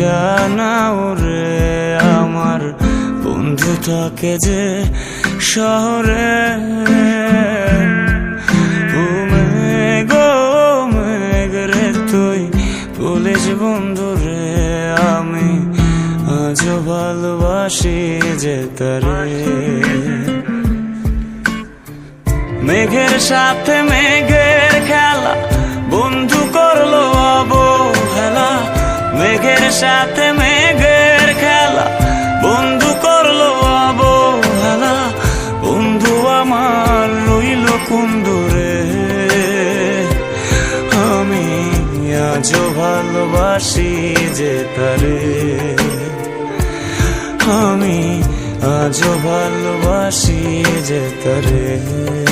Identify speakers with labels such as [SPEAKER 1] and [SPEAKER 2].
[SPEAKER 1] জানাও রে আমার বন্ধু থাকে যে শহরে তুই পুলিশ বন্ধু রে, আমি আজ ভালোবাসি যে তারে। মেঘের সাথে মেঘের খেলা, বন্ধু সাথে মেঘের খেলা। বন্ধু করল অবহেলা। বন্ধু আমার রইল কুন্দরে। আমি আজও ভালোবাসি যে তারে। আমি আজও ভালোবাসি যে তারে।